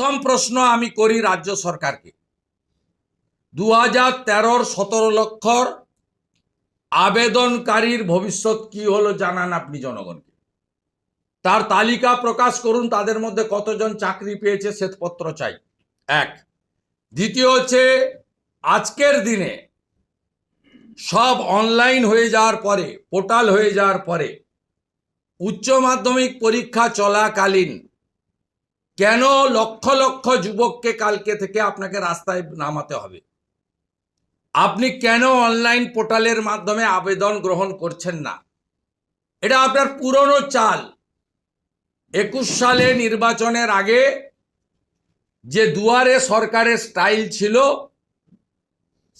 প্রথম প্রশ্ন আমি করি রাজ্য সরকারকে। দু হাজার তেরোর সতেরো লক্ষর আবেদনকারীর ভবিষ্যৎ কি হলো জানান আপনি জনগণকে। তার তালিকা প্রকাশ করুন, তাদের মধ্যে কতজন চাকরি পেয়েছে শ্বেতপত্র চাই। এক। দ্বিতীয় হচ্ছে, আজকের দিনে সব অনলাইন হয়ে যাওয়ার পরে, পোর্টাল হয়ে যাওয়ার পরে, উচ্চ মাধ্যমিক পরীক্ষা চলাকালীন কেন লক্ষ লক্ষ যুবককে কালকে থেকে আপনাকে রাস্তায় নামাতে হবে? আপনি কেন অনলাইন পোর্টালের মাধ্যমে আবেদন গ্রহণ করছেন না? এটা আপনার পুরনো চাল। একুশ সালে নির্বাচনের আগে যে দুয়ারে সরকারের স্টাইল ছিল,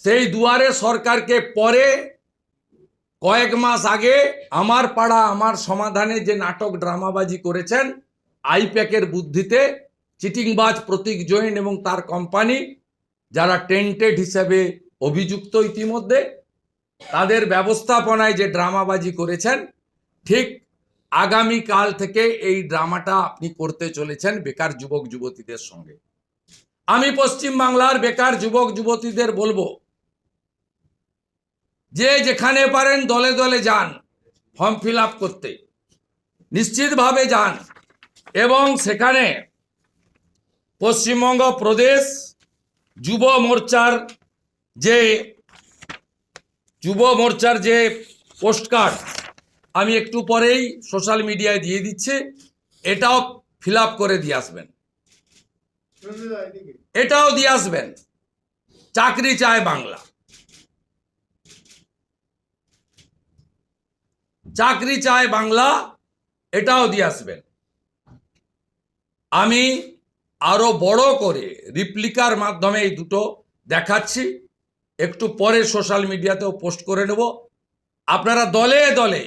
সেই দুয়ারে সরকারকে পরে কয়েক মাস আগে আমার পাড়া, আমার সমাধানে যে নাটক, ড্রামাবাজি করেছেন আইপ্যাকের বুদ্ধিতে চিটিংবাজ প্রতীক জৈন এবং তার কোম্পানি যারা টেন্টেড হিসেবে অভিযুক্ত ইতিমধ্যে, তাদের ব্যবস্থাপনায় যে ড্রামাবাজি করেছেন, ঠিক আগামী কাল থেকে এই ড্রামাটা আপনি করতে চলেছেন বেকার যুবক যুবতীদের সঙ্গে। আমি পশ্চিম বাংলার বেকার যুবক যুবতীদের বলব, যে যেখানে পারেন দলে দলে যান ফর্ম ফিল করতে। নিশ্চিতভাবে যান। এবং সেখানে পশ্চিমবঙ্গ প্রদেশ যুব মোর্চার যে যুব মোর্চার যে পোস্টকার্ড আমি একটু পরেই সোশ্যাল মিডিয়ায় দিয়ে দিচ্ছি, এটাও ফিল করে দিয়ে আসবেন। এটাও দিয়ে আসবেন। চাকরি চায় বাংলা। চাকরি চায় বাংলা, এটাও দিয়ে আসবেন। আমি আরও বড় করে রিপ্লিকার মাধ্যমে এই দুটো দেখাচ্ছি। একটু পরে সোশ্যাল মিডিয়াতেও পোস্ট করে নেব। আপনারা দলে দলে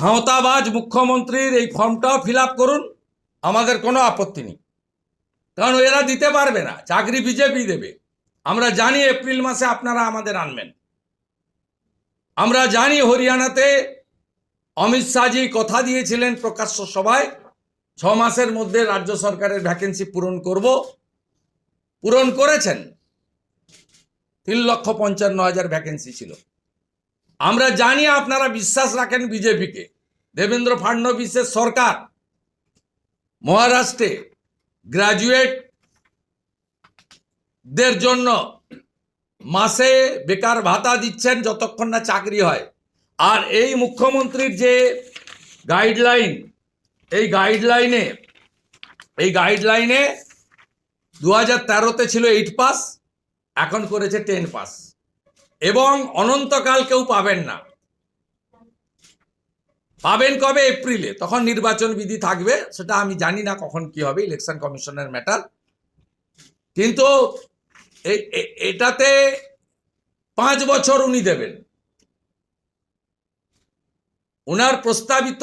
ভাঁওতাবাজ মুখ্যমন্ত্রীর এই ফর্মটাও ফিল করুন, আমাদের কোনো আপত্তি নেই। কারণ এরা দিতে পারবে না, চাকরি বিজেপি দেবে। আমরা জানি এপ্রিল মাসে আপনারা আমাদের আনবেন। আমরা জানি হরিয়ানাতে অমিত শাহজি কথা দিয়েছিলেন প্রকাশ্য সভায় ছ মাসের মধ্যে রাজ্য সরকারের ভ্যাকেন্সি পূরণ করব। পূরণ করেছেন। তিন লক্ষ পঞ্চান্ন হাজার ভ্যাকেন্সি ছিল। আমরা জানি, আপনারা বিশ্বাস রাখেন বিজেপিকে। দেবেন্দ্র ফাডনবিসের সরকার, মহারাষ্ট্রে গ্রাজুয়েট দের জন্য মাসে বেকার ভাতা দিচ্ছেন যতক্ষণ না চাকরি হয়। আর এই মুখ্যমন্ত্রীর যে গাইডলাইন এই গাইডলাইনে এই গাইডলাইনে দু হাজার তেরোতে ছিল এইট পাস এখন করেছে টেন পাস এবং অনন্তকাল কেউ পাবেন না। পাবেন কবে? এপ্রিলে। তখন নির্বাচন বিধি থাকবে, সেটা আমি জানি না কখন কি হবে ইলেকশন কমিশনের ম্যাটার কিন্তু এটাতে পাঁচ বছর উনি দেবেন। ওনার প্রস্তাবিত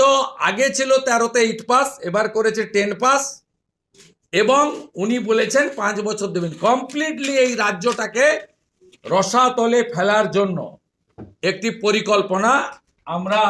আগে ছিল তেরোতে এইট পাস, এবার করেছে টেন পাস, এবং উনি বলেছেন পাঁচ বছর দেবেন। কমপ্লিটলি এই রাজ্যটাকে রসাতলে ফেলার জন্য একটি পরিকল্পনা আমরা